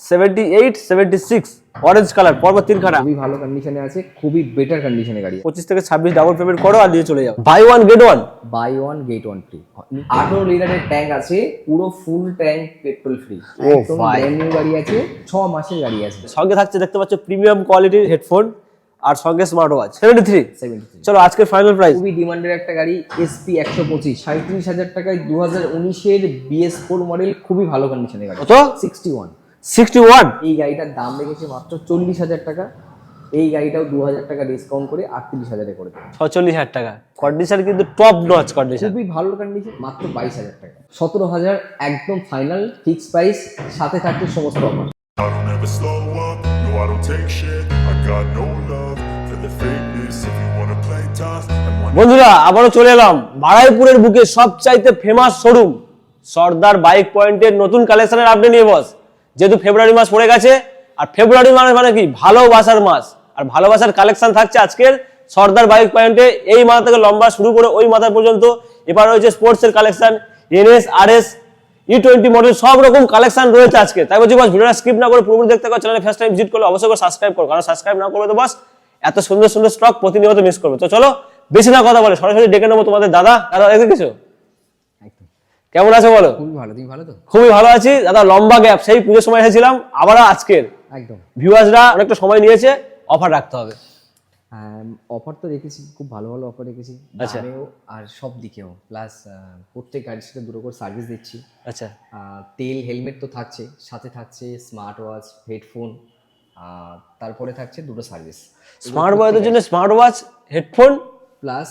Seventy eight seventy six orange colour পরপর তিন খানা। খুবই ভালো কন্ডিশনে আছে খুবই বেটার কন্ডিশনে গাড়ি পঁচিশ থেকে ছাব্বিশ ডাবল পেমেন্ট করো আর নিয়ে চলে যাও। Buy one get one buy one get one free আঠারো লিটারের ট্যাঙ্ক আছে পুরো ফুল ট্যাঙ্ক পেট্রোল ফ্রি একদম ব্র্যান্ড নিউ গাড়ি আছে ছ মাসের গাড়ি আছে। সঙ্গে থাকছে দেখতে পাচ্ছ প্রিমিয়াম কোয়ালিটির হেডফোন আর সঙ্গে স্মার্ট ওয়াচ সেভেন্টি থ্রি চলো আজকের ফাইনাল প্রাইস খুবই ডিমান্ডের একটা গাড়ি এসপি একশো পঁচিশ। সাঁত্রিশ হাজার টাকায় দু হাজার উনিশের বিএস ফোর মডেল খুবই ভালো কন্ডিশনের গাড়ি। কত? Sixty one sixty one? এই গাড়িটার দাম রেখেছে মাত্র চল্লিশ হাজার টাকা। এই গাড়িটাও দু হাজার টাকা ডিসকাউন্ট করে আটত্রিশ হাজারে করে দেবে। ছচল্লিশ হাজার টাকা। কন্ডিশন কিন্তু টপ নচ কন্ডিশন খুবই ভালো কন্ডিশন মাত্র বাইশ হাজার টাকা। সতেরো হাজার একদম ফাইনাল ফিক্স প্রাইস সাথে থাকছে সমস্ত offer I don't ever slow up, no I don't take shit I got no love for the fakeness. If you wanna play tough বন্ধুরা আবারও চলে এলাম। বারাইপুরের বুকে সবচাইতে ফেমাস শোরুম সর্দার বাইক পয়েন্টের নতুন কালেকশনের আপডেট নিয়ে বস যেহেতু ফেব্রুয়ারি মাস পড়ে গেছে, আর ফেব্রুয়ারি মানে মানে কি? ভালোবাসার মাস। আর ভালোবাসার কালেকশন থাকছে আজকের সর্দার বাইক পয়েন্টে। এই মাথা থেকে লম্বা শুরু করে ওই মাথা পর্যন্ত। এবার রয়েছে স্পোর্টসের collection NS RS E twenty model সব রকম কালেকশন রয়েছে আজকে। তাই বলছি বস ভিডিওটা স্কিপ না করে পুরোপুরি দেখতে পারো চ্যানেলে ফার্স্ট টাইম ভিজিট করলে অবশ্যই করে সাবস্ক্রাইব করো। কারণ সাবস্ক্রাইব না করলে তো বাস এত সুন্দর সুন্দর স্টক প্রতিনিয়ত মিস করবে। তো চলো, বেশি না কথা বলে, সরাসরি ডেকে নেব তোমাদের দাদা। দাদা দেখে কিছু কেমন আছো বলো? খুবই ভালো তুমি ভালো তো? খুবই ভালো আছি। দাদা লম্বা গ্যাপ সেই পুজোর সময় এসেছিলাম আবার আজকের। একদম। ভিউয়ার্সরা অনেকটা সময় নিয়েছে অফার রাখতে হবে। অফার তো রেখেছি খুব ভালো ভালো অফার রেখেছি। আচ্ছা। দামেও আর সব দিকেও প্লাস প্রত্যেক গাড়ির সাথে দুটো করে সার্ভিস দিচ্ছি। আচ্ছা। তেল হেলমেট তো থাকছে সাথে থাকছে স্মার্ট ওয়াচ হেডফোন তারপরে থাকছে দুটো সার্ভিস স্মার্ট ওয়াচের জন্য smart watch headphone plus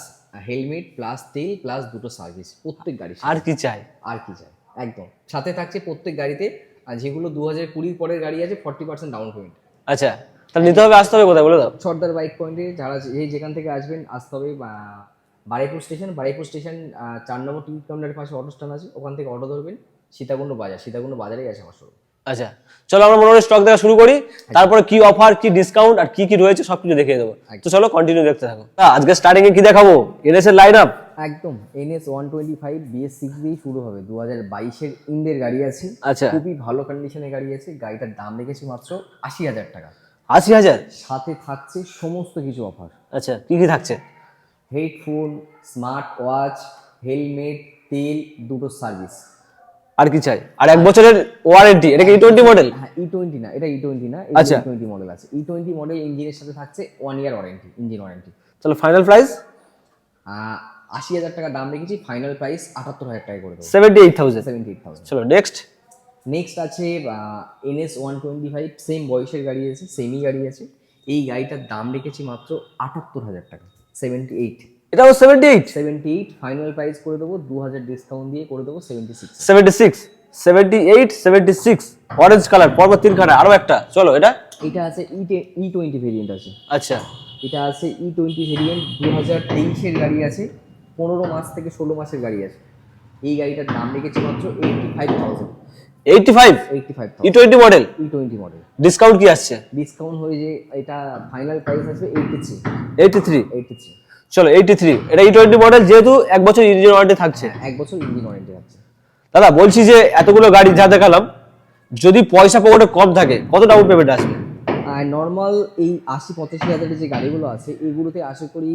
helmet plus তেল প্লাস দুটো সার্ভিস প্রত্যেক গাড়ি আর কি চাই? আর কি চাই একদম। সাথে থাকছে প্রত্যেক গাড়িতে আর যেগুলো দু হাজার কুড়ির পরের গাড়ি আছে ফর্টি পার্সেন্ট ডাউন পেমেন্ট আচ্ছা তাহলে নিতে হবে আসতে হবে কোথায় বলে দাও। সর্দার বাইক পয়েন্টে যারা এই যেখান থেকে আসবেন আসতে হবে বারুইপুর স্টেশন বারুইপুর স্টেশন চার নম্বর টিকিট কাউন্টারের পাশে অটো স্ট্যান্ড আছে ওখান থেকে অটো ধরবেন সীতাকুণ্ড বাজার সীতাকুণ্ড বাজারেই আছে আমার শোরুম আচ্ছা চলো আমরা মোটামুটি স্টক দেখা শুরু করি। তারপরে কি অফার কি ডিসকাউন্ট আর কি কি রয়েছে সবকিছু দেখিয়ে দেবো। তো চলো কন্টিনিউ দেখতে থাকো। আজকে স্টার্টিং এ কি দেখাবো? এনএস এর লাইন আপ একদম NS one twenty five BS six দিয়েই শুরু হবে। দু হাজার বাইশের ইন্ডের গাড়ি আছে। আচ্ছা। খুবই ভালো কন্ডিশনের গাড়ি আছে। গাড়িটার দাম রেখেছি মাত্র আশি হাজার টাকা। আশি হাজার? সাথে থাকছে সমস্ত কিছু অফার আচ্ছা কি কি থাকছে? হেডফোন স্মার্ট ওয়াচ হেলমেট তেল দুটো সার্ভিস আর কি চাই? আর এক বছরের ওয়ারেন্টি এটা কি টোয়েন্টি মডেল হ্যাঁ ই টোয়েন্টি না এটা ই টোয়েন্টি না আচ্ছা। টোয়েন্টি মডেল আছে। ই টোয়েন্টি মডেল ইঞ্জিনের সাথে থাকছে one year warranty engine warranty চলো ফাইনাল প্রাইস আশি হাজার টাকা দাম রেখেছি ফাইনাল প্রাইস আটাত্তর হাজার টাকা করে দেবো। Seventy eight thousand seventy eight thousand চলো নেক্সট নেক্সট আছে NS one twenty five same বয়সের গাড়ি আছে সেমই গাড়ি আছে। এই গাড়িটার দাম রেখেছি মাত্র আটাত্তর হাজার টাকা সেভেন্টি এইট এটাও seventy eight seventy eight final price করে দেবো দু হাজার ডিসকাউন্ট দিয়ে করে দেবো seventy six seventy six seventy eight seventy six orange colour পরপর তিন খানা আরও একটা। চলো এটা? এটা আছে ই ই টোয়েন্টি ভেরিয়েন্ট আছে। আচ্ছা। এটা আছে ই টোয়েন্টি ভেরিয়েন্ট দু হাজার তেইশের গাড়ি আছে পনেরো মাস থেকে ষোলো মাসের গাড়ি আছে। এই গাড়িটার দাম রেখেছি মাত্র eighty five thousand eighty five eighty five E twenty model E twenty model discount কি আসছে? ডিসকাউন্ট হয়ে যে এটা ফাইনাল প্রাইস আসবে eighty three eighty three eighty three চলো এইটটি থ্রি এটা ই টোয়েন্টি মডেল যেহেতু এক বছর ইঞ্জিন ওয়ারেন্টি থাকছে। এক বছর ইঞ্জিন ওয়ারেন্টি আছে। দাদা বলছি যে এতগুলো গাড়ি যা দেখালাম যদি পয়সা পকেটে কম থাকে কত ডাউন পেমেন্ট আসবে? নর্মাল এই আশি পঁচাশি হাজারের যে গাড়িগুলো আছে এইগুলোতে আশা করি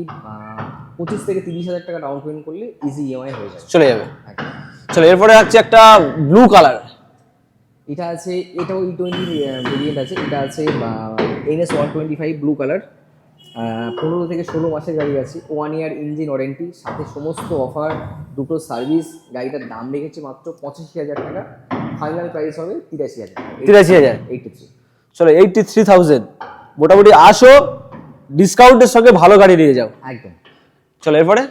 পঁচিশ থেকে তিরিশ হাজার টাকা ডাউন পেমেন্ট করলে ইজি ইএমআই হয়ে যাবে। চলে যাবে। চলো এরপরে হচ্ছে একটা ব্লু কালার এটা আছে এটাও ই টোয়েন্টি ভেরিয়েন্ট আছে এটা আছে NS one twenty five blue colour পনেরো থেকে ষোলো মাসের গাড়ি আছে। ওয়ান ইয়ার ইঞ্জিন ওয়ারেন্টি সাথে সমস্ত অফার দুটো সার্ভিস গাড়িটার দাম রেখেছে মাত্র পঁচাশি হাজার টাকা। ফাইনাল প্রাইস হবে তিরাশি হাজার তিরাশি হাজার। এইটি থ্রি চলো এইটটি থ্রি থাউজেন্ড মোটামুটি আসো ডিসকাউন্টের সঙ্গে ভালো গাড়ি নিয়ে যাও। একদম। চলো এরপরে?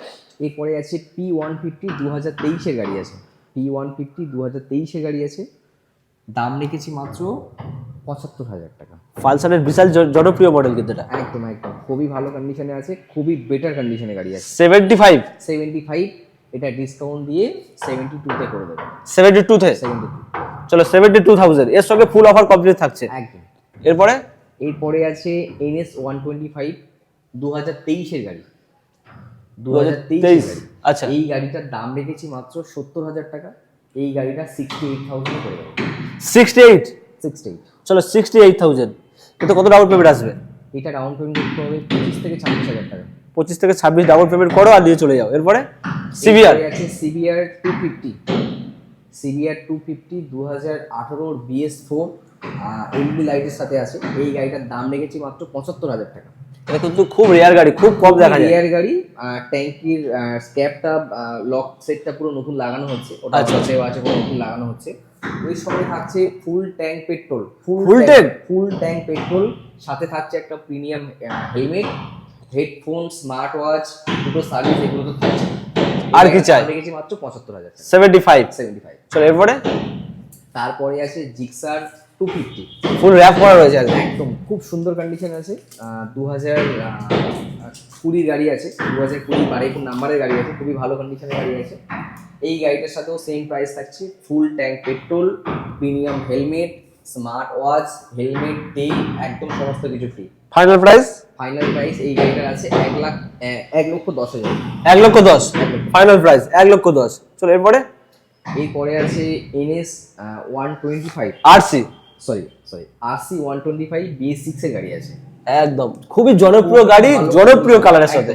এরপরে আছে পি ওয়ান ফিফটি দু হাজার তেইশের গাড়ি আছে। পি ওয়ান ফিফটি দু হাজার তেইশের গাড়ি আছে। দাম রেখেছি মাত্র পঁচাত্তর হাজার টাকা। পালসারের বিশাল জনপ্রিয় মডেল কিন্তু এটা। একদম একদম। খুবই ভালো কন্ডিশনে আছে খুবই বেটার কন্ডিশনে গাড়ি আছে। সেভেন্টি ফাইভ সেভেন্টি ফাইভ এটা ডিসকাউন্ট দিয়ে সেভেন্টি টুতে করে দেবো সেভেন্টি টু থেকে সেভেন্টি টু চলো সেভেন্টি টু থাউজেন্ড এর সঙ্গে ফুল অফার কমপ্লিট থাকছে। একদম। এরপরে? এরপরে আছে এনএস ওয়ান টোয়েন্টি ফাইভ দু হাজার তেইশের গাড়ি। দু হাজার তেইশ আচ্ছা। এই গাড়িটার দাম রেখেছি মাত্র সত্তর হাজার টাকা। এই গাড়িটা সিক্সটি এইট থাউজেন্ড করে দেবো। সিক্সটি এইট সিক্সটি চলো সিক্সটি এইট থাউজেন্ড এতে কত ডাউন পেমেন্ট আসবে? এটা ডাউন পেমেন্ট করতে হবে পঁচিশ থেকে ছাব্বিশ হাজার টাকা। পঁচিশ থেকে ছাব্বিশ ডাউন পেমেন্ট করো আর দিয়ে চলে যাও। এরপরে সিবিআর আছে CBR two fifty CBR two fifty দু হাজার আঠারোর বিএস ফোর এলবি লাইটের সাথে আছে। এই গাড়িটার দাম রেখেছি মাত্র পঁচাত্তর হাজার টাকা। এটা কিন্তু খুব রেয়ার গাড়ি খুব কম দেখা যায়। রিয়ার গাড়ি ট্যাঙ্কির স্ক্যাপটা লক সেটটা পুরো নতুন লাগানো হচ্ছে। ওটা আচ্ছা। আচ্ছা। দেওয়া আছে পুরো নতুন লাগানো হচ্ছে। ওই সঙ্গে থাকছে full tank petrol Full tank? Full tank petrol সাথে থাকছে একটা premium helmet headphone smart watch দুটো সার্ভিস এগুলো তো থাকছে। আর কি চাই? রেখেছি মাত্র পঁচাত্তর হাজার সেভেন্টি ফাইভ সেভেন্টি ফাইভ চলো এরপরে? তারপরে আছে Gixxer two fifty full wrap করা রয়েছে একদম একদম খুব সুন্দর কন্ডিশন আছে। দু হাজার কুড়ির গাড়ি আছে। দু হাজার কুড়ি বারেকুর নাম্বারের গাড়ি আছে। খুবই ভালো কন্ডিশনের গাড়ি আছে। এই গাড়িটার সাথেও সেম প্রাইস থাকছে। Full tank petrol premium helmet smart watch helmet তেল একদম সমস্ত কিছু free final price final price এই গাড়িটার আছে এক লাখ এক লক্ষ দশ হাজার। এক লক্ষ দশ? ফাইনাল প্রাইস এক লক্ষ দশ। চলো এরপরে? এরপরে আছে NS one twenty five RC sorry sorry RC one twenty five BS সিক্সের গাড়ি আছে। একদম। খুবই জনপ্রিয় গাড়ি জনপ্রিয় কালারের সাথে।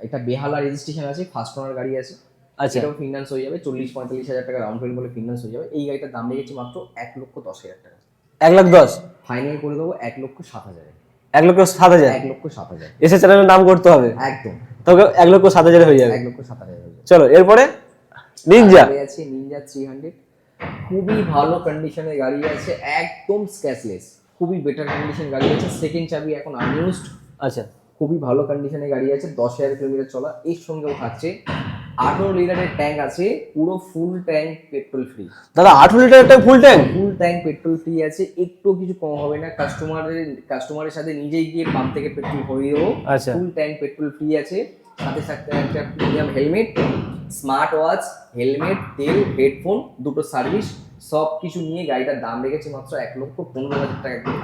এটা বেহালা রেজিস্ট্রেশন আছে ফার্স্ট ওনার গাড়ি আছে। আচ্ছা। এটাও ফিনান্স হয়ে যাবে চল্লিশ পঁয়তাল্লিশ হাজার টাকা রাউন্ড বলে ফিনান্স হয়ে যাবে। এই গাড়িটার দাম লেগেছে মাত্র এক লক্ষ দশ হাজার টাকা। এক লাখ দশ? ফাইনাল করে দেবো এক লক্ষ সাত হাজারে। এক লক্ষ সাত হাজার? এক লক্ষ সাত হাজার। এসে চ্যানেলের নাম করতে হবে। একদম। তোকে এক লক্ষ সাত হাজারে হয়ে যাবে। এক লক্ষ সাত হাজার চলো এরপরে নিনজা আছে নিনজা থ্রি হান্ড্রেড খুবই ভালো কন্ডিশনের গাড়ি আছে একদম স্ক্যাচলেস খুবই বেটার কন্ডিশন গাড়ি আছে। সেকেন্ড চাবি এখন আনইউজড আচ্ছা। খুবই ভালো কন্ডিশনের গাড়ি আছে। দশ হাজার কিলোমিটার চলা এর সঙ্গেও থাকছে। আঠারো লিটারের ট্যাঙ্ক আছে পুরো ফুল ট্যাঙ্ক পেট্রোল ফ্রি দাদা আঠারো লিটার একটা full tank full tank petrol free আছে। একটু কিছু কম হবে না। কাস্টমারের কাস্টমারের সাথে নিজেই গিয়ে পাম্প থেকে পেট্রোল ভরিয়ে দেবো। আচ্ছা। ফুল ট্যাঙ্ক পেট্রোল ফ্রি আছে। সাথে সাথে একটা premium helmet smart watch helmet তেল হেডফোন দুটো সার্ভিস সব কিছু নিয়ে গাড়িটার দাম রেখেছে মাত্র এক লক্ষ পনেরো হাজার টাকা একদম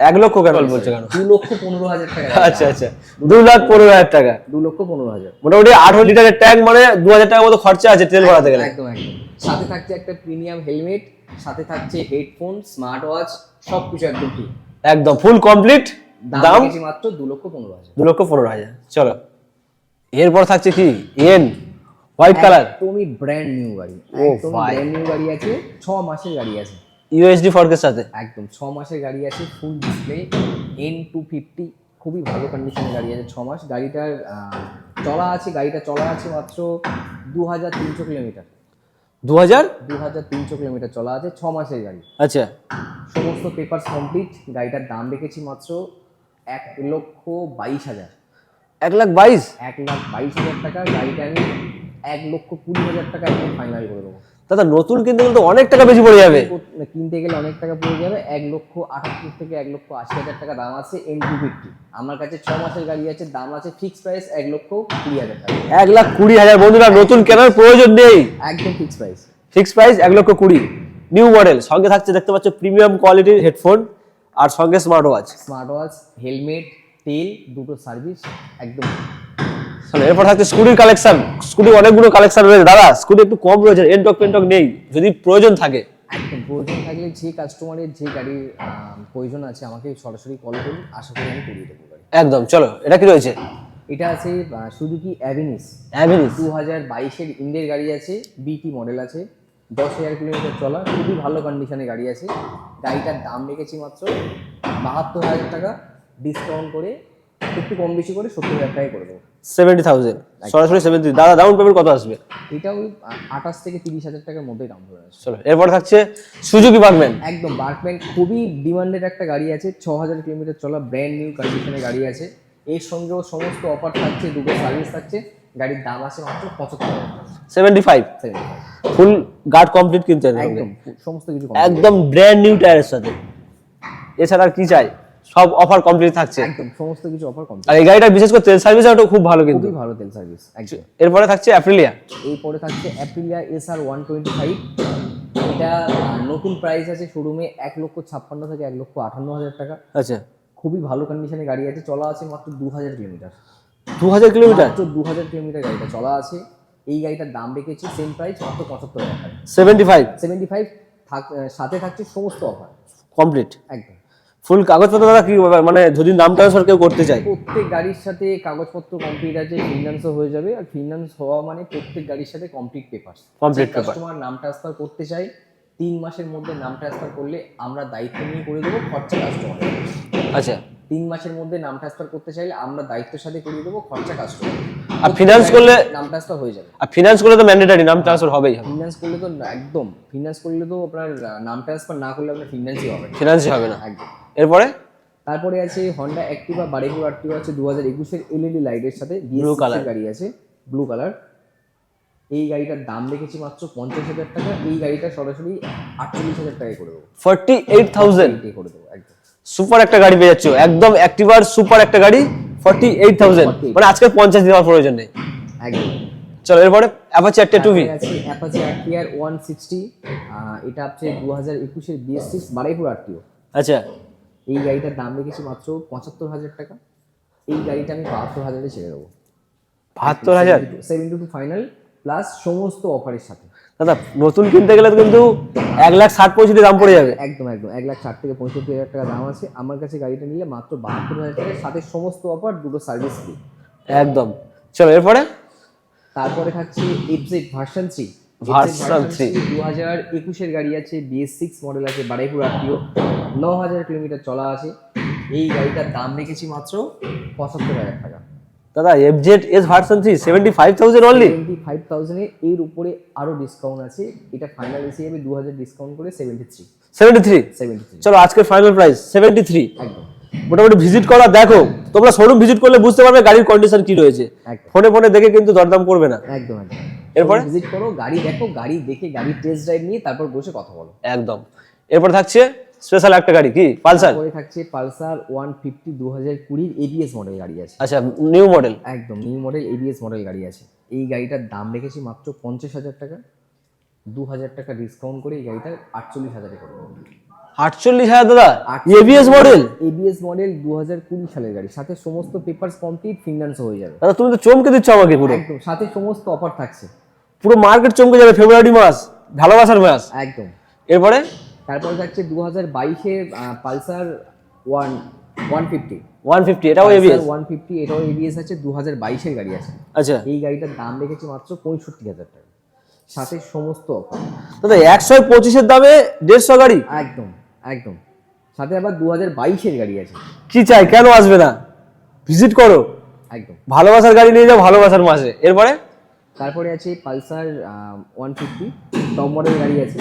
এক লক্ষ কেন বলছে কেন? দু লক্ষ পনেরো হাজার টাকা আচ্ছা আচ্ছা। দু লাখ পনেরো হাজার টাকা। দু লক্ষ পনেরো হাজার। মোটামুটি আঠারো লিটারের ট্যাঙ্ক মানে দু হাজার টাকার মতো খরচা আছে তেল ভরাতে গেলে। একদম একদম সাথে থাকছে একটা প্রিমিয়াম হেলমেট সাথে থাকছে হেডফোন স্মার্ট ওয়াচ সব কিছু একদম ফ্রি একদম ফুল কমপ্লিট দাম মাত্র দু লক্ষ পনেরো হাজার। দু লক্ষ পনেরো হাজার। চলো। এরপর থাকছে কি? এন হোয়াইট কালার তুমি ব্র্যান্ড নিউ গাড়ি। ও একদম ভাই। ব্র্যান্ড নিউ গাড়ি আছে। ছ মাসের গাড়ি আছে। ইউএসডি ফর্কের সাথে। একদম ছ মাসের গাড়ি আছে full display N two fifty খুবই ভালো কন্ডিশনের গাড়ি আছে ছ মাস। গাড়িটার চলা আছে গাড়িটা চলা আছে মাত্র দু হাজার তিনশো কিলোমিটার। দু হাজার দু হাজার তিনশো কিলোমিটার চলা আছে ছ মাসের গাড়ি। আচ্ছা। সমস্ত পেপারস কমপ্লিট গাড়িটার দাম রেখেছি মাত্র এক লক্ষ বাইশ হাজার। এক লাখ বাইশ। এক লাখ বাইশ হাজার টাকা গাড়িটা আমি এক লক্ষ কুড়ি হাজার টাকা একদম ফাইনাল করে দেবো। দাদা নতুন কিনতে গেলে তো অনেক টাকা বেশি পড়ে যাবে। কিনতে গেলে অনেক টাকা পড়ে যাবে এক লক্ষ আটাত্তর থেকে এক লক্ষ আশি হাজার টাকা দাম আছে এন টু ফিফটি আমার কাছে ছ মাসের গাড়ি আছে দাম আছে ফিক্স প্রাইস এক লক্ষ কুড়ি হাজার টাকা। এক লাখ কুড়ি হাজার। বন্ধুরা নতুন কেনার প্রয়োজন নেই। একদম ফিক্স প্রাইস ফিক্স প্রাইস এক লক্ষ কুড়ি। নিউ মডেল সঙ্গে থাকছে দেখতে পাচ্ছ প্রিমিয়াম কোয়ালিটির হেডফোন আর সঙ্গে smart watch smart watch helmet তেল দুটো সার্ভিস একদম। এরপর থাকছে স্কুটির কালেকশন স্কুটি অনেকগুলো কালেকশন রয়েছে। দাদা স্কুটি একটু কম রয়েছে এনটক পেন্টক নেই যদি প্রয়োজন থাকে। একদম প্রয়োজন থাকলে যে কাস্টমারের যে গাড়ির প্রয়োজন আছে আমাকে সরাসরি কল করুন আশা করি আমি করিয়ে দেবো একদম চলো এটা কি রয়েছে? এটা আছে সুজুকি অ্যাভিনিস অ্যাভিনিস দু হাজার বাইশের ইন্ডের গাড়ি আছে বিটি মডেল আছে। দশ হাজার কিলোমিটার চলা খুবই ভালো কন্ডিশনে গাড়ি আছে। গাড়িটার দাম রেখেছি মাত্র বাহাত্তর হাজার টাকা। ডিসকাউন্ট করে একটু কম বেশি করে সত্তর হাজার টাকায় করে দেবো। সেভেন্টি থাউজেন্ড সরাসরি সেভেন্টি দাদা ডাউন পেমেন্ট কত আসবে? এটা ওই আঠাশ থেকে তিরিশ হাজার টাকার মধ্যেই দাম ধরে আছে চলো এরপর থাকছে সুজুকি বাগম্যান একদম বার্কম্যান খুবই ডিমান্ডেড একটা গাড়ি আছে ছ হাজার কিলোমিটার চলা ব্র্যান্ড নিউ কন্ডিশনের গাড়ি আছে। এর সঙ্গেও সমস্ত অফার থাকছে দুটো সার্ভিস থাকছে গাড়ির দাম আছে মাত্র পঁচাত্তর seventy five 75 full guard complete কিনতে একদম সমস্ত কিছু একদম ব্র্যান্ড নিউ টায়ারের সাথে। এছাড়া আর কি চাই? সব অফার কমপ্লিট থাকছে। একদম সমস্ত কিছু অফার কম আর এই গাড়িটা বিশেষ করে তেল সার্ভিস ওটা খুব ভালো কিন্তু। খুবই ভালো তেল সার্ভিস একদম। এরপরে থাকছে অ্যাপ্রিলিয়া এরপরে থাকছে Aprilia S R one twenty five এটা নতুন প্রাইস আছে শোরুমে এক লক্ষ ছাপ্পান্ন থেকে এক লক্ষ আটান্ন হাজার টাকা। আচ্ছা। খুবই ভালো কন্ডিশনে গাড়ি আছে চলা আছে মাত্র দু হাজার কিলোমিটার। দু হাজার কিলোমিটার? মাত্র দু হাজার কিলোমিটার গাড়িটা চলা আছে। এই গাড়িটার দাম রেখেছি সেম প্রাইস মাত্র পঁচাত্তর হাজার টাকা। সেভেন্টি ফাইভ সেভেন্টি ফাইভ সাথে থাকছে সমস্ত অফার কমপ্লিট একদম। ফুল কাগজপত্র দাদা কি মানে যদি নাম ট্রান্সফার কেউ করতে চায়। প্রত্যেক গাড়ির সাথে কাগজপত্র কমপ্লিট আছে ফিনান্সও হয়ে যাবে। আর ফিনান্স হওয়া মানে প্রত্যেক গাড়ির সাথে কমপ্লিট পেপার কমপ্লিট paper। তোমার নাম ট্রান্সফার করতে চাই তিন মাসের মধ্যে নাম ট্রান্সফার করলে আমরা দায়িত্ব নিয়ে করে দেবো খরচা কাস্টমার আচ্ছা। তিন মাসের মধ্যে নাম ট্রান্সফার করতে চাইলে আমরা দায়িত্বের সাথে করিয়ে দেবো খরচা কাস্টমার আর finance করলে? নাম ট্রান্সফার হয়ে যাবে। আর ফিনান্স করলে তো ম্যান্ডেটারি নাম ট্রান্সফার হবেই। হবে ফিনান্স করলে তো একদম। ফিনান্স করলে তো আপনার নাম ট্রান্সফার না করলে আপনার ফিনান্সই হবে। ফিনান্সই হবে না। একদম। এরপরে? তারপরে আছে হন্ডা অ্যাক্টিভা বাড়িপুর আর্টিভা আছে দু হাজার একুশের এলইডি লাইটের সাথে Blue colour। গাড়ি আছে ব্লু কালার এই গাড়িটার দাম রেখেছি মাত্র পঞ্চাশ হাজার টাকা এই গাড়িটা সরাসরি আটচল্লিশ হাজার টাকায় করে দেবো। ফর্টি এইট থাউজেন্ড করে দেবো একদম। সুপার একটা গাড়ি পেয়ে যাচ্ছ। একদম অ্যাক্টিভার সুপার একটা গাড়ি। 48,000. মানে আজকে পঞ্চাশ দেওয়ার প্রয়োজন নেই। একদম। চলো এরপরে অ্যাপাচি একটা টু ভি তারপরে আছে অ্যাপাচি ওয়ান সিক্সটি এটা হচ্ছে দু হাজার একুশের বিএস সিক্স বাড়াইপুর আরটিও আচ্ছা। এই গাড়িটার দাম রেখেছি মাত্র পঁচাত্তর হাজার টাকা। এই গাড়িটা আমি বাহাত্তর হাজারে ছেড়ে দেবো। বাহাত্তর হাজার? সেভেন্টি টু ফাইনাল প্লাস সমস্ত অফারের সাথে। দাদা নতুন কিনতে গেলে কিন্তু এক লাখ ষাট পঁয়ষট্টি দাম পড়ে যাবে। একদম একদম। এক লাখ ষাট থেকে পঁয়ষট্টি হাজার টাকা দাম আছে। আমার কাছে গাড়িটা নিলে মাত্র বাহাত্তর হাজার টাকার সাথে সমস্ত অফার দুটো সার্ভিস ফ্রি একদম। চলো এরপরে? তারপরে থাকছে FZ version three Version three। দু হাজার একুশের গাড়ি আছে বিএস সিক্স মডেল আছে বাড়াইপুর আরটিও ন হাজার কিলোমিটার চলা আছে। এই গাড়িটার দাম রেখেছি মাত্র পঁচাত্তর হাজার টাকা। দাদা F Z S version three seventy five thousand only twenty five থাউজেন্ডে এর উপরে আরও ডিসকাউন্ট আছে। এটা ফাইনাল এসে যাবে দু হাজার ডিসকাউন্ট করে seventy three seventy three seventy three চলো আজকে ফাইনাল প্রাইস সেভেন্টি থ্রি একদম। মোটামুটি ভিজিট করা দেখো তোমরা শোরুম ভিজিট করলে বুঝতে পারবে গাড়ির কন্ডিশন কি রয়েছে। ফোনে ফোনে দেখে কিন্তু দরদাম করবে না। একদম একদম। এরপরে? ভিজিট করো গাড়ি দেখো গাড়ি দেখে গাড়ি টেস্ট ড্রাইভ নিয়ে তারপর বসে কথা বলো। একদম। এরপর থাকছে স্পেশাল একটা গাড়ি কি? পালসার? তারপরে থাকছে পালসার ওয়ান ফিফটি দু হাজার কুড়ির এবিএস মডেল গাড়ি আছে। আচ্ছা নিউ মডেল একদম নিউ মডেল এবিএস মডেল গাড়ি আছে। এই গাড়িটার দাম রেখেছি মাত্র পঞ্চাশ হাজার টাকা। দু হাজার টাকা ডিসকাউন্ট করে এই গাড়িটা আটচল্লিশ হাজারে করে আটচল্লিশ হাজার দাদা? এবিএস মডেল এবিএস মডেল দু হাজার কুড়ি সালের গাড়ি। সাথে সমস্ত পেপারস কমপ্লিট ফিনান্স হয়ে যাবে। দাদা তুমি তো চমকে দিচ্ছ আমাকে পুরো। একদম সাথে সমস্ত অফার থাকছে। পুরো মার্কেট চমকে যাবে ফেব্রুয়ারি মাস ভালোবাসার মাস একদম। এরপরে? তারপরে যাচ্ছে দু হাজার বাইশের Pulsar one one fifty one fifty এটাও এবিএস ওয়ান ফিফটি এটাও এবিএস আছে দু হাজার বাইশের গাড়ি আছে। আচ্ছা। এই গাড়িটার দাম রেখেছি মাত্র পঁয়ষট্টি হাজার টাকা। সাথে সমস্ত অফার। দাদা একশো পঁচিশের দামে দেড়শো গাড়ি? একদম একদম। সাথে আবার দু হাজার বাইশের গাড়ি আছে। কি চাই কেন আসবে না? ভিজিট করো। একদম। ভালোবাসার গাড়ি নিয়ে যাও ভালোবাসার মাসে এরপরে? তারপরে আছে Pulsar one fifty top model গাড়ি আছে।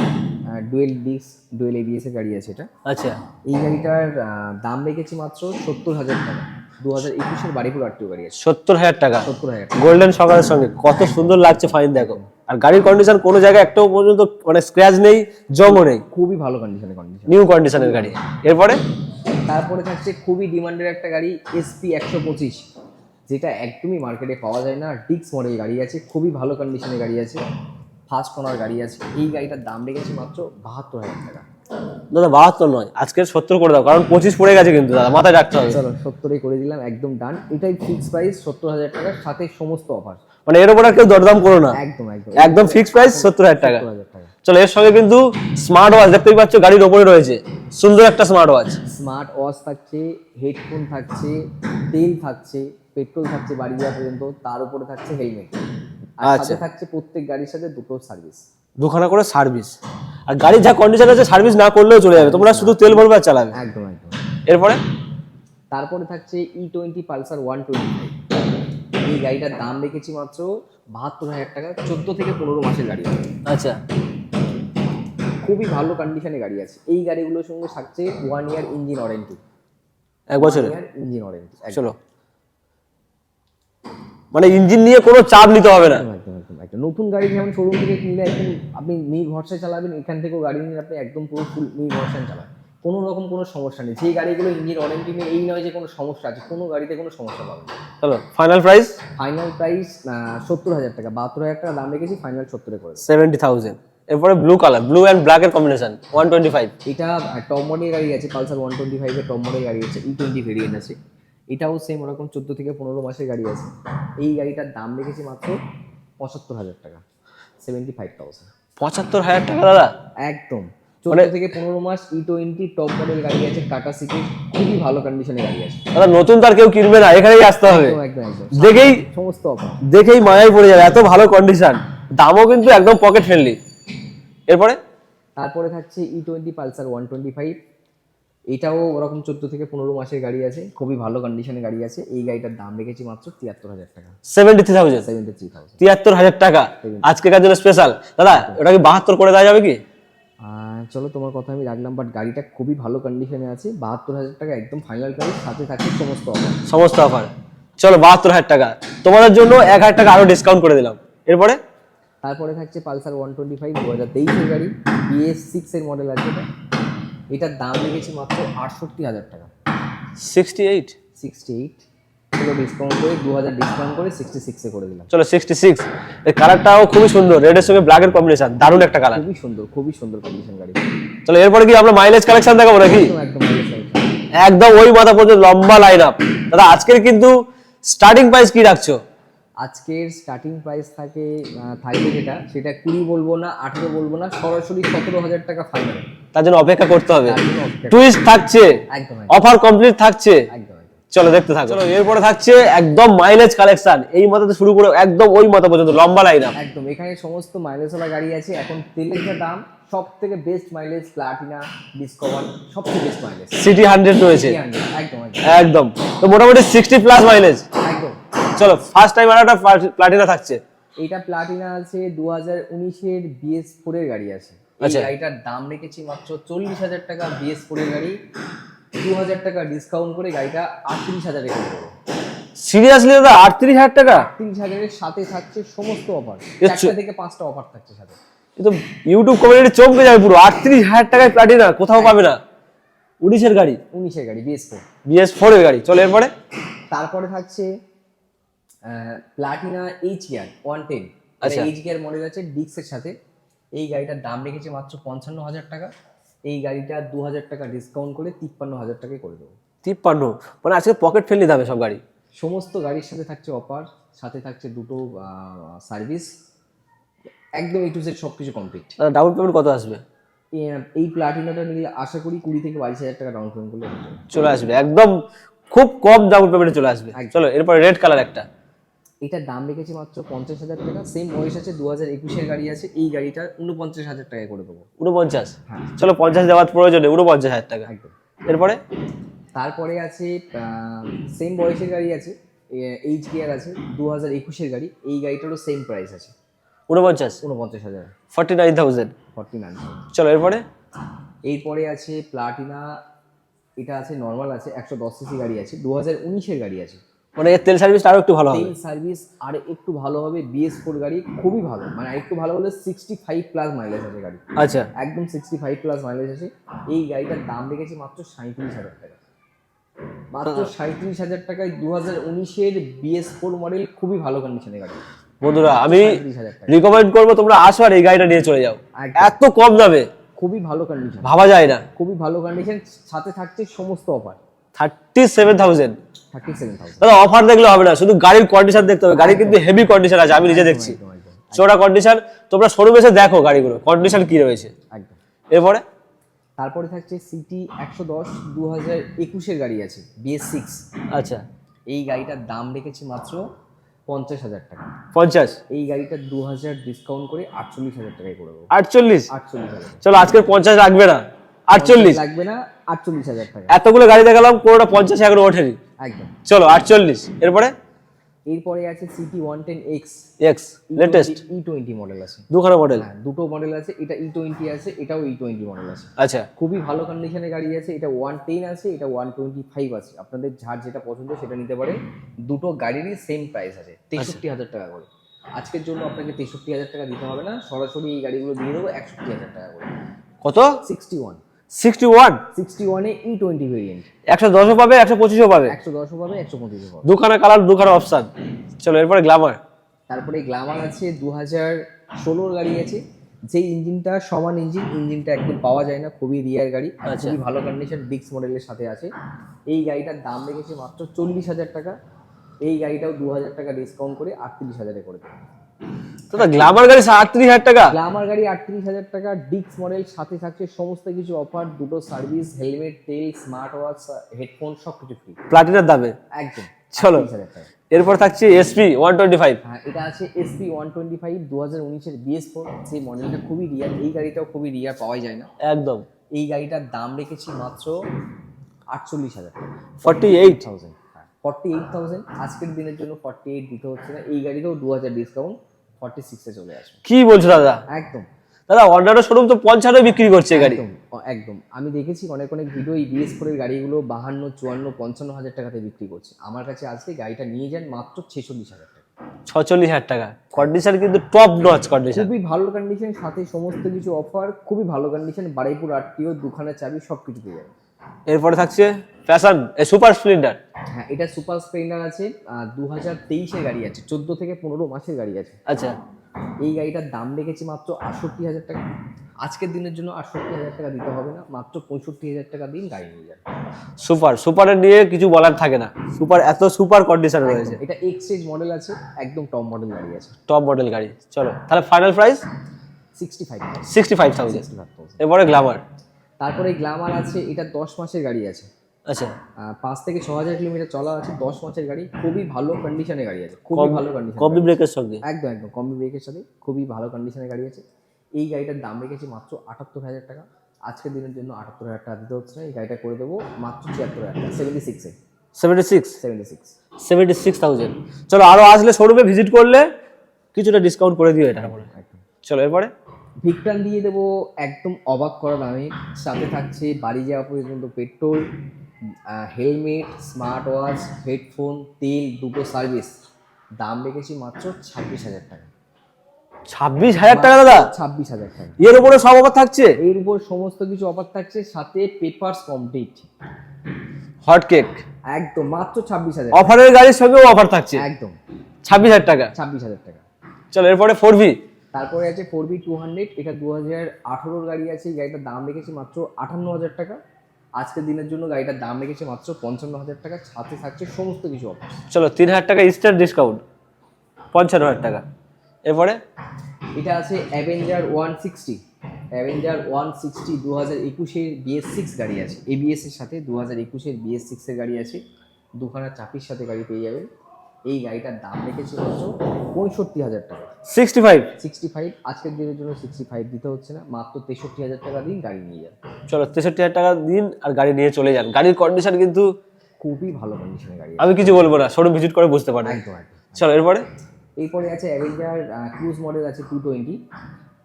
ডুয়েল ডিস্ক ডুয়েল এবিএস এর গাড়ি আছে এটা। আচ্ছা। এই গাড়িটার দাম রেখেছি মাত্র সত্তর হাজার টাকা। দু হাজার একুশের বাড়িপুর আরটিও গাড়ি আছে। সত্তর হাজার টাকা। সত্তর হাজার গোল্ডেন সকালের সঙ্গে কত সুন্দর লাগছে ফাইন দেখো। আর গাড়ির কন্ডিশন কোনো জায়গায় একটাও পর্যন্ত মানে স্ক্র্যাচ নেই জমও নেই। খুবই ভালো কন্ডিশনের কন্ডিশন নিউ কন্ডিশনের গাড়ি। এরপরে? তারপরে থাকছে খুবই ডিমান্ডের একটা গাড়ি এসপি একশো পঁচিশ যেটা একদমই মার্কেটে পাওয়া যায় না। ডিক্স মডেল গাড়ি আছে খুবই ভালো কন্ডিশনের গাড়ি আছে। ফার্স্ট ওনার গাড়ি আছে। এই গাড়িটার দাম রেখেছি মাত্র বাহাত্তর হাজার টাকা। দাদা বাহাত্তর নয়। আজকে সত্তর করে দাও কারণ পঁচিশ পড়ে গেছে কিন্তু দাদা মাথায় রাখতে হবে। চলো সত্তরে করে দিলাম একদম ডান এটাই ফিক্স প্রাইস সত্তর হাজার টাকার সাথে সমস্ত অফার মানে এর উপর আর কেউ দরদাম করো না। একদম একদম। একদম ফিক্স প্রাইস সত্তর হাজার টাকা। চলো এর সঙ্গে কিন্তু স্মার্ট ওয়াচ দেখতেই পাচ্ছ গাড়ির ওপরে রয়েছে। সুন্দর একটা স্মার্ট ওয়াচ স্মার্ট ওয়াচ থাকছে হেডফোন থাকছে তেল থাকছে পেট্রোল থাকছে বাড়ি যাওয়া পর্যন্ত তার উপরে থাকছে হেলমেট আর আচ্ছা। সাথে থাকছে প্রত্যেক গাড়ির সাথে দুটো সার্ভিস দুখানা করে সার্ভিস আর গাড়ির যা কন্ডিশন আছে সার্ভিস না করলেও চলে যাবে। তোমরা শুধু তেল ভরবে আর চালাবে। একদম একদম। এরপরে? তারপরে থাকছে E twenty Pulsar one twenty এই গাড়িটার দাম রেখেছি মাত্র বাহাত্তর হাজার টাকা চোদ্দ থেকে পনেরো মাসের গাড়ি। আচ্ছা। খুবই ভালো কন্ডিশনে গাড়ি আছে। এই গাড়িগুলোর সঙ্গে থাকছে ওয়ান ইয়ার ইঞ্জিন ওয়ারেন্টি এক বছরের? ইঞ্জিন ওয়ারেন্টি চলো। মানে ইঞ্জিন নিয়ে কোনো চাপ নিতে হবে না। একদম একদম একটা নতুন গাড়ি যেমন শোরুম থেকে কিনলে একদম আপনি নির্ভরসায় চালাবেন এখান থেকেও গাড়ি নিয়ে আপনি একদম পুরো ফুল নির্ভরসায় চালান কোনো রকম কোনো সমস্যা নেই। যেই গাড়িগুলো ইঞ্জিন ওয়ারেন্টি নেই এই নয় যে কোনো সমস্যা আছে কোনো গাড়িতে কোনো সমস্যা পাবেন না। চলো ফাইনাল প্রাইস ফাইনাল প্রাইস সত্তর হাজার টাকা। বাহাত্তর হাজার টাকা দাম রেখেছি ফাইনাল সত্তরে করে সেভেন্টি থাউজেন্ড এরপরে blue colour blue and black এর কম্বিনেশন ওয়ান টোয়েন্টি ফাইভ এটা টপ মডেল গাড়ি আছে পালসার ওয়ান টোয়েন্টি ফাইভের টপ মডেল গাড়ি আছে ই টোয়েন্টি ভেরিয়েন্ট আছে। এটাও সেম ওরকম চোদ্দ থেকে পনেরো মাসের গাড়ি আছে। এই গাড়িটার দাম রেখেছি মাত্র পঁচাত্তর হাজার টাকা সেভেন্টি ফাইভ থাউজেন্ড পঁচাত্তর হাজার টাকা দাদা? একদম। চোদ্দ থেকে পনেরো মাস ই টোয়েন্টি টপ মডেল গাড়ি আছে টাটা সিটি খুবই ভালো কন্ডিশনে গাড়ি আছে। দাদা নতুন তার কেউ কিনবে না এখানেই আসতে হবে। একদম একদম দেখেই সমস্ত অফার। দেখেই মায়াই পড়ে যাবে এত ভালো কন্ডিশন দামও কিন্তু একদম পকেট ফ্রেন্ডলি এরপরে? তারপরে থাকছে E twenty Pulsar one twenty five এটাও ওরকম চোদ্দ থেকে পনেরো মাসের গাড়ি আছে খুবই ভালো কন্ডিশনে গাড়ি আছে। এই গাড়িটার দাম রেখেছি মাত্র তিয়াত্তর হাজার টাকা। Seventy three thousand seventy three thousand তিয়াত্তর হাজার টাকা? আজকেকার জন্য স্পেশাল দাদা ওটা কি বাহাত্তর করে দেওয়া যাবে কি? চলো তোমার কথা আমি রাখলাম বাট গাড়িটা খুবই ভালো কন্ডিশনে আছে। বাহাত্তর হাজার টাকা একদম ফাইনাল প্রাইস সাথে থাকছে সমস্ত অফার সমস্ত অফার চলো বাহাত্তর হাজার টাকা। তোমাদের জন্য এক হাজার টাকা আরও ডিসকাউন্ট করে দিলাম। এরপরে? তারপরে থাকছে পালসার ওয়ান টোয়েন্টি ফাইভ দু হাজার তেইশের গাড়ি। বিএস সিক্স এর মডেল আছে এটা। এটার দাম লেগেছে মাত্র আটষট্টি হাজার টাকা। Sixty eight sixty eight discount করে দু হাজার ডিসকাউন্ট করে সিক্সটি সিক্সে করে দিলাম। চলো সিক্সটি সিক্স এই কালারটাও খুবই সুন্দর রেডের সঙ্গে ব্ল্যাকের কম্বিনেশন দারুণ একটা কালার খুবই সুন্দর খুবই সুন্দর গাড়ি চলো এরপরে কি আমরা মাইলেজ কালেকশন দেখাবো নাকি। একদম ওই মাথা পর্যন্ত লম্বা লাইন আপ দাদা আজকের কিন্তু স্টার্টিং প্রাইস কি রাখছো? আজকের স্টার্টিং প্রাইস থাকে থাকবে যেটা সেটা কুড়ি বলব না আঠেরো বলব না সরাসরি সতেরো হাজার টাকা ফাইনাল তার জন্য অপেক্ষা করতে হবে। টুইস্ট থাকছে। অফার কমপ্লিট থাকছে। চলো দেখতে থাকো। চলো এরপরে থাকছে একদম মাইলেজ কালেকশন এই মাথা থেকে শুরু করে একদম ওই মাথা পর্যন্ত লম্বা লাইন একদম এখানে সমস্ত মাইলেজওয়ালা গাড়ি আছে। এখন তেলের যা দাম সব থেকে বেস্ট মাইলেজ প্লাটিনা ডিসকভার সবচেয়ে বেস্ট মাইলেজ সিটি হান্ড্রেড রয়েছে একদম একদম। একদম। তো মোটামুটি সিক্সটি প্লাস মাইলেজ চলো ফার্স্ট টাইম আর একটা প্লাটিনা থাকছে। এইটা প্লাটিনা আছে দু হাজার উনিশের বিএস ফোর এর গাড়ি আছে। এই আচ্ছা। গাড়িটার দাম রেখেছি মাত্র চল্লিশ হাজার টাকা বিএস ফোর এর গাড়ি। দু হাজার টাকা ডিসকাউন্ট করে গাড়িটা আটত্রিশ হাজার রেখে দেবো সিরিয়াসলি দাদা আটত্রিশ হাজার টাকা? আটত্রিশ হাজারের সাথে থাকছে সমস্ত অফার চারটা থেকে পাঁচটা অফার থাকছে সাথে। এ তো ইউটিউব কমিউনিটি চমকে যাবে পুরো। আটত্রিশ হাজার টাকায় প্লাটিনা কোথাও পাবে না। উনিশের গাড়ি? উনিশের গাড়ি বিএস ফোর বিএস ফোর এর গাড়ি। চলো এরপরে। তারপরে থাকছে Platina H gear one ten আচ্ছা। এইচ গিয়ার মডেল আছে ডিক্সের সাথে। এই গাড়িটার দাম রেখেছে মাত্র পঞ্চান্ন হাজার টাকা। এই গাড়িটা দু হাজার টাকা ডিসকাউন্ট করে তিপ্পান্ন হাজার টাকায় করে দেবো। তিপ্পান্ন? মানে আজকে পকেট ফ্রেন্ডলি দামে সব গাড়ি? সমস্ত গাড়ির সাথে থাকছে অফার সাথে থাকছে দুটো সার্ভিস একদম এই টু জেড সব কিছু কমপ্লিট ডাউন পেমেন্ট কত আসবে? এই প্লাটিনাটা নিলে আশা করি কুড়ি থেকে বাইশ হাজার টাকা ডাউন পেমেন্ট করলে চলে আসবে। একদম খুব কম ডাউন পেমেন্টে চলে আসবে। চলো এরপরে রেড কালার একটা। এটার দাম রেখেছি মাত্র পঞ্চাশ হাজার টাকা। সেম বয়স আছে দু হাজার একুশের গাড়ি আছে এই গাড়িটা উনপঞ্চাশ হাজার টাকা করে দেবো। উনপঞ্চাশ হ্যাঁ। চলো পঞ্চাশ দেওয়ার প্রয়োজনে উনপঞ্চাশ হাজার টাকা। একদম। এরপরে? তারপরে আছে সেম বয়সের গাড়ি আছে এইচ গিয়ার আছে দু হাজার একুশের গাড়ি এই গাড়িটারও সেম প্রাইস আছে। উনপঞ্চাশ উনপঞ্চাশ হাজার। Forty nine thousand forty nine চলো এরপরে? এরপরে আছে প্লাটিনা এটা আছে নর্মাল আছে একশো দশ সিসি গাড়ি আছে দু হাজার উনিশের গাড়ি আছে। মানে এর তেল সার্ভিসটা আরও একটু ভালো হবে। তেল সার্ভিস আর একটু ভালো হবে বিএস ফোর গাড়ি খুবই ভালো। মানে একটু ভালো হলে সিক্সটি ফাইভ প্লাস মাইলেজ আছে গাড়ি আচ্ছা। একদম সিক্সটি ফাইভ প্লাস মাইলেজ আছে। এই গাড়িটার দাম রেখেছি মাত্র সাঁত্রিশ হাজার টাকা। মাত্র সাঁত্রিশ হাজার টাকায় দু হাজার উনিশের বিএস ফোর মডেল খুবই ভালো কন্ডিশনের গাড়ি। বন্ধুরা আমি রিকমেন্ড করব তোমরা আসো আর এই গাড়িটা নিয়ে চলে যাও। এত কম দামে। খুবই ভালো কন্ডিশন ভাবা যায় না। খুবই ভালো কন্ডিশন সাথে থাকছে সমস্ত অফার থার্টি সেভেন থাউজেন্ড দাদা অফার দেখলে হবে না শুধু গাড়ির কন্ডিশন দেখতে হবে। গাড়ি কিন্তু হেভি কন্ডিশন আছে আমি নিজে দেখছি। চোরা কন্ডিশন তোমরা শোরুমে এসে দেখো গাড়িগুলো কন্ডিশন কি রয়েছে। একদম। এরপরে? তারপরে থাকছে সিটি একশো দশ দু হাজার একুশের গাড়ি আছে বিএস সিক্স আচ্ছা। এই গাড়িটার দাম রেখেছি মাত্র পঞ্চাশ হাজার টাকা। পঞ্চাশ? এই গাড়িটা দু হাজার ডিসকাউন্ট করে আটচল্লিশ হাজার টাকায় করে দেবো। আটচল্লিশ? আটচল্লিশ হাজার। চলো আজকের পঞ্চাশ রাখবে না। আটচল্লিশ? লাগবে না আটচল্লিশ হাজার টাকা। এতগুলো গাড়ি দেখালাম কোনোটা পঞ্চাশ এখনও ওঠেনি। একদম। চলো আটচল্লিশ। এরপরে? এরপরে আছে CT one ten X X latest E twenty model আছে। দুখানা মডেল হ্যাঁ দুটো মডেল আছে এটা ই টোয়েন্টি আছে এটাও ই টোয়েন্টি মডেল আছে। আচ্ছা। খুবই ভালো কন্ডিশনের গাড়ি আছে এটা ওয়ান টেন আছে এটা ওয়ান টোয়েন্টি ফাইভ আছে। আপনাদের যার যেটা পছন্দ সেটা নিতে পারেন। দুটো গাড়িরই সেম প্রাইস আছে তেষট্টি হাজার টাকা করে। আজকের জন্য আপনাকে তেষট্টি হাজার টাকা দিতে হবে না সরাসরি এই গাড়িগুলো দিয়ে দেবো একষট্টি হাজার টাকা করে। কত? Sixty one sixty one sixty ওয়ানে ই টোয়েন্টি ভেরিয়েন্ট একশো দশও পাবে একশো পঁচিশও পাবে। একশো দশও পাবে একশো পঁচিশও পাবে। দুখানা কালার দুখানা অপশন চলো এরপরে গ্লামার তারপরে গ্লামার আছে দু হাজার ষোলোর গাড়ি আছে। যে ইঞ্জিনটা সমান ইঞ্জিন ইঞ্জিনটা একদম পাওয়া যায় না খুবই রিয়ার গাড়ি আচ্ছা। খুবই ভালো কন্ডিশন ডিক্স মডেলের সাথে আছে। এই গাড়িটার দাম রেখেছে মাত্র চল্লিশ হাজার টাকা। এই গাড়িটাও দু হাজার টাকা ডিসকাউন্ট করে আটত্রিশ হাজারে করে দেবে। দাদা গ্ল্যামার গাড়ি আটত্রিশ হাজার টাকা? গ্লামার গাড়ি আটত্রিশ হাজার টাকা ডিক্স মডেল সাথে থাকছে সমস্ত কিছু অফার দুটো সার্ভিস হেলমেট তেল স্মার্ট ওয়াচ হেডফোন সব কিছু ফ্রি প্লাটিনার দামে? একদম চলো। 38,000 এরপর থাকছে এসপি ওয়ান টোয়েন্টি ফাইভ হ্যাঁ এটা আছে এসপি ওয়ান টোয়েন্টি ফাইভ দু হাজার উনিশের বিএস ফোর সেই মডেলটা খুবই রিয়ার এই গাড়িটাও খুবই রিয়ার পাওয়াই যায় না। একদম। এই গাড়িটার দাম রেখেছি মাত্র আটচল্লিশ হাজার টাকা। Forty eight thousand forty eight thousand আজকের দিনের জন্য ফর্টি এইট দিতে হচ্ছে না। এই গাড়িতেও দু হাজার ডিসকাউন্ট ফর্টি সিক্সে চলে আসবে। কি বলছো দাদা? একদম। দাদা অন্যান্য শোরুম তো পঞ্চান্ন বিক্রি করছে গাড়ি। একদম আমি দেখেছি অনেক অনেক ভিডিও এই বিএস ফোরের গাড়িগুলো বাহান্ন চুয়ান্ন পঞ্চান্ন হাজার টাকাতে বিক্রি করছে। আমার কাছে আজকে গাড়িটা নিয়ে যান মাত্র ছেচল্লিশ হাজার টাকা। ছচল্লিশ হাজার টাকা। কন্ডিশন কিন্তু টপ নচ কন্ডিশন খুবই ভালো কন্ডিশন সাথে সমস্ত কিছু অফার খুবই ভালো কন্ডিশন বাড়াইপুর আটটিও দুখানা চাবি সব কিছু পেয়ে যাবে এরপরে থাকছে ফ্যাশন এ সুপার স্প্লেন্ডার। হ্যাঁ এটা সুপার স্প্লেন্ডার আছে দু হাজার তেইশের গাড়ি আছে চোদ্দ থেকে পনেরো মাসের গাড়ি আছে। আচ্ছা। এই গাড়িটার দাম রেখেছি মাত্র আটষট্টি হাজার টাকা। আজকের দিনের জন্য আটষট্টি হাজার টাকা দিতে হবে না মাত্র পঁয়ষট্টি হাজার টাকা দিন গাড়ি নিয়ে যান সুপার সুপারের নিয়ে কিছু বলার থাকে না। সুপার এত সুপার কন্ডিশন রয়েছে। এটা এক্সচেঞ্জ মডেল আছে একদম টপ মডেল গাড়ি আছে। টপ মডেল গাড়ি চলো। তাহলে final price sixty five sixty five thousand এরপরে গ্ল্যামার তারপরে গ্লামার আছে এটা দশ মাসের গাড়ি আছে। আচ্ছা। পাঁচ থেকে ছ হাজার কিলোমিটার চলা আছে দশ মাসের গাড়ি খুবই ভালো কন্ডিশনের গাড়ি আছে খুবই ভালো কন্ডিশন কম্বি ব্রেকের সঙ্গে? একদম একদম কম্বি ব্রেকের সাথে খুবই ভালো কন্ডিশনের গাড়ি আছে। এই গাড়িটার দাম রেখেছি মাত্র আটাত্তর হাজার টাকা। আজকের দিনের জন্য আটাত্তর হাজার টাকা দিতে হচ্ছে না এই গাড়িটা করে দেবো মাত্র ছিয়াত্তর হাজার টাকা সেভেন্টি সিক্সে seventy six seventy six seventy six thousand চলো আরও আসলে শোরুমে ভিজিট করলে কিছুটা ডিসকাউন্ট করে দিও এটা। চলো এরপরে? ভিকটান দিয়ে দেবো একদম অবাক করা দামে সাথে থাকছে বাড়ি যাওয়া পর্যন্ত petrol helmet smart watch headphone তেল দুটো সার্ভিস দাম রেখেছি মাত্র ছাব্বিশ হাজার টাকা। ছাব্বিশ হাজার টাকা দাদা? ছাব্বিশ হাজার টাকা। এর উপরে সব অফার থাকছে? এর উপর সমস্ত কিছু অফার থাকছে সাথে পেপারস কমপ্লিট হট কেক একদম মাত্র ছাব্বিশ হাজার অফারের গাড়ির সঙ্গেও অফার থাকছে? একদম। ছাব্বিশ হাজার টাকা? ছাব্বিশ হাজার টাকা। চলো এরপরে ফোর ভি তারপরে আছে ফোর বি টু হান্ড্রেড এটা দু হাজার আঠারোর গাড়ি আছে গাড়িটার দাম রেখেছি মাত্র আটান্ন হাজার টাকা। আজকের দিনের জন্য গাড়িটার দাম রেখেছে মাত্র পঞ্চান্ন হাজার টাকা সাথে থাকছে সমস্ত কিছু অফার চলো তিন হাজার টাকা ইস্টার ডিসকাউন্ট পঞ্চান্ন হাজার টাকা। এরপরে? এটা আছে Avenger one sixty Avenger one sixty দু হাজার একুশের বিএস সিক্স গাড়ি আছে। এবিএস এর সাথে দু হাজার একুশের বিএস সিক্সের গাড়ি আছে। দুখানা চাপির সাথে গাড়ি পেয়ে যাবেন। এই গাড়িটার দাম রেখেছি মাত্র পঁয়ষট্টি হাজার টাকা। সিক্সটি ফাইভ সিক্সটি ফাইভ আজকের দিনের জন্য সিক্সটি ফাইভ দিতে হচ্ছে না মাত্র তেষট্টি হাজার টাকা দিন গাড়ি নিয়ে যান। চলো তেষট্টি হাজার টাকা দিন আর গাড়ি নিয়ে চলে যান। গাড়ির কন্ডিশন কিন্তু খুবই ভালো কন্ডিশনের গাড়ি। আমি কিছু বলব না শোরুম ভিজিট করে বুঝতে পারবেন একদম একদম। চলো এরপরে? এরপরে আছে অ্যাভেঞ্জার ক্রুজ মডেল আছে টু টোয়েন্টি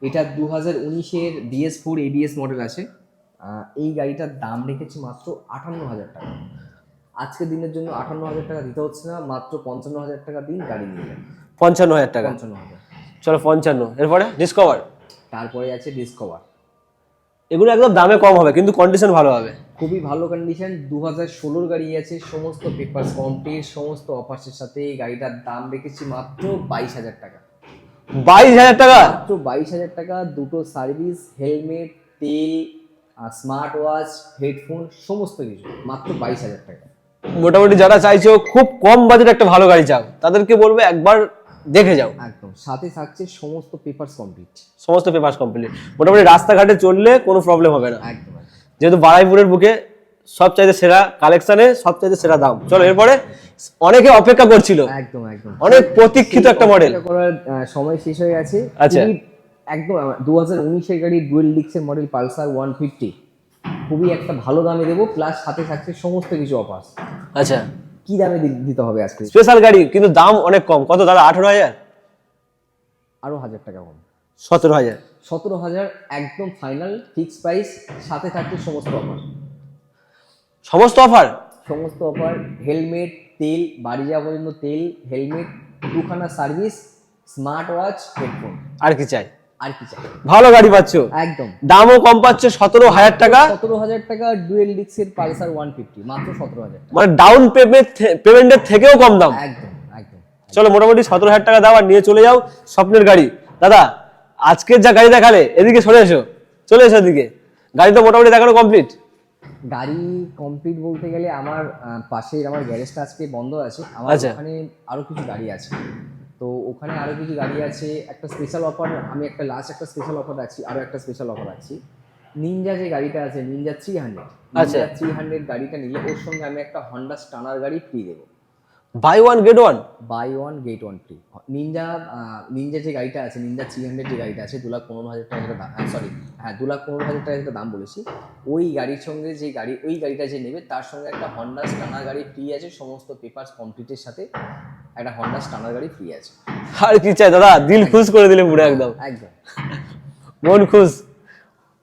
এটা দু হাজার উনিশের বিএস ফোর এবিএস মডেল আছে। এই গাড়িটার দাম রেখেছি মাত্র আটান্ন হাজার টাকা। আজকের দিনের জন্য আটান্ন হাজার টাকা দিতে হচ্ছে না মাত্র পঞ্চান্ন হাজার টাকা দিন গাড়ি নিয়ে পঞ্চান্ন হাজার টাকা। পঞ্চান্ন হাজার চলো পঞ্চান্ন। এরপরে ডিসকভার তারপরে আছে ডিসকভার এগুলো একদম দামে কম হবে কিন্তু কন্ডিশন ভালো হবে। খুবই ভালো কন্ডিশন দু হাজার ষোলোর গাড়ি আছে সমস্ত পেপার কমপ্লিট সমস্ত অফার্সের সাথে এই গাড়িটার দাম রেখেছি মাত্র বাইশ হাজার টাকা। বাইশ হাজার টাকা? মাত্র বাইশ হাজার টাকা দুটো সার্ভিস হেলমেট তেল স্মার্ট ওয়াচ হেডফোন সমস্ত কিছু। মাত্র বাইশ হাজার টাকা। মোটামুটি যারা চাইছো খুব কম বাজেট একটা ভালো গাড়ি চাও তাদেরকে বলবে একবার দেখে যাও। একদম সাথে থাকছে সমস্ত পেপারস কমপ্লিট সমস্ত পেপার কমপ্লিট মোটামুটি রাস্তাঘাটে চললে কোনো প্রবলেম হবে না। একদম। যেহেতু বারাইপুরের বুকে সব চাইতে সেরা কালেকশনে সব চাইতে সেরা দাম। চলো এরপরে অনেকে অপেক্ষা করছিল। একদম একদম। অনেক প্রতীক্ষিত একটা মডেল সময় শেষ হয়ে গেছে। আচ্ছা। একদম দু হাজার উনিশের গাড়ি ডুয়েল ডিক্সের মডেল পালসার ওয়ান ফিফটি খুবই একটা ভালো দামে দেবো প্লাস সাথে থাকছে সমস্ত কিছু অফার আচ্ছা। কি দামে দিতে হবে আজকে? স্পেশাল গাড়ি কিন্তু দাম অনেক কম। কত দাদা আঠারো হাজার? আরও হাজার টাকা কম। সতেরো হাজার। সতেরো হাজার একদম ফাইনাল ফিক্স প্রাইস সাথে থাকছে সমস্ত অফার সমস্ত অফার সমস্ত অফার হেলমেট তেল বাড়ি যাওয়া পর্যন্ত তেল হেলমেট দুখানা সার্ভিস স্মার্ট ওয়াচ হেডফোন আর কি চাই? আর কি চাই? ভালো গাড়ি পাচ্ছ। একদম। দামও কম পাচ্ছ সতেরো হাজার টাকা। সতেরো হাজার টাকা ডুয়েল ডিক্সের পালসার ওয়ান ফিফটি মাত্র সতেরো হাজার মানে ডাউন পেমেন্ট পেমেন্টের থেকেও কম দাম। একদম একদম। চলো মোটামুটি সতেরো হাজার টাকা দাও আর নিয়ে চলে যাও স্বপ্নের গাড়ি। দাদা আজকের যা গাড়ি দেখালে এদিকে সরে এসো। চলে এসো এদিকে। গাড়ি তো মোটামুটি দেখানো কমপ্লিট গাড়ি কমপ্লিট বলতে গেলে আমার পাশের আমার গ্যারেজটা আজকে বন্ধ আছে। আমার আচ্ছা। ওখানে আরও কিছু গাড়ি আছে। তো ওখানে আরও কিছু গাড়ি আছে? একটা স্পেশাল অফার আমি একটা লাস্ট একটা স্পেশাল অফার রাখছি আরও একটা স্পেশাল অফার রাখছি। নিনজা যে গাড়িটা আছে নিনজা থ্রি হান্ড্রেড আচ্ছা। থ্রি হান্ড্রেড গাড়িটা নিয়ে ওর সঙ্গে আমি একটা হন্ডা স্টানার গাড়ি ফ্রি দেবো। Buy one get one buy one get one free Ninja Ninja যে গাড়িটা আছে নিনজা থ্রি হান্ড্রেড যে গাড়িটা আছে দু লাখ পনেরো হাজার টাকা দাম সরি হ্যাঁ দু লাখ পনেরো হাজার টাকা দাম বলেছি ওই গাড়ির সঙ্গে যে গাড়ি ওই গাড়িটা যে নেবে তার সঙ্গে একটা হন্ডা স্টানার গাড়ি ফ্রি আছে সমস্ত পেপারস কমপ্লিটের সাথে একটা হন্ডা স্টানার গাড়ি ফ্রি আছে। আর কি চাই দাদা? দিল খুশ করে দিলে পুরো একদম। একদম। মন খুশ।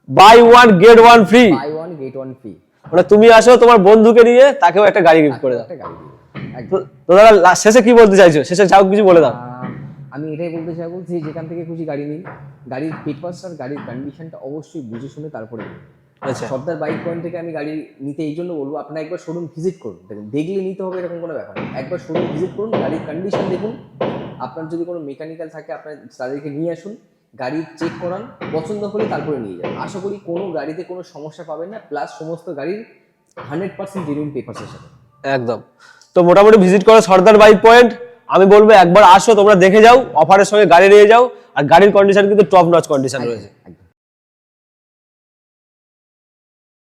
Buy one get one free buy one get one free মানে তুমি আসো তোমার বন্ধুকে নিয়ে তাকেও একটা গাড়ি গিফট করে দাও। একটা গাড়ি তো দাদা শেষে কি বলতে চাইছো? শেষে যাও কিছু বলে দাও। আমি এটাই বলতে চাইব যে যেখান থেকে খুশি গাড়ি নিন গাড়ির পেপারস আর গাড়ির কন্ডিশনটা অবশ্যই বুঝে শুনে তারপরে আচ্ছা। সর্দার বাইক পয়েন্ট থেকে আমি গাড়ি নিতে এই জন্য বলব আপনারা একবার শোরুম ভিজিট করুন। দেখুন দেখলে নিতে হবে এরকম কোনো ব্যাপার নেই একবার শোরুম ভিজিট করুন গাড়ির কন্ডিশন দেখুন। আপনার যদি কোনো মেকানিক্যাল থাকে আপনার তাদেরকে নিয়ে আসুন গাড়ি চেক করান পছন্দ হলে তারপরে নিয়ে যান। আশা করি কোনো গাড়িতে কোনো সমস্যা পাবেন না প্লাস সমস্ত গাড়ির হান্ড্রেড পার্সেন্ট জেনুইন পেপার্সের সাথে। একদম। তো মোটামুটি ভিজিট করো সর্দার বাইক পয়েন্ট। আমি বলব একবার আসো তোমরা দেখে যাও অফারের সঙ্গে গাড়ি নিয়ে যাও। আর গাড়ির কন্ডিশন কিন্তু টপ নচ কন্ডিশন রয়েছে।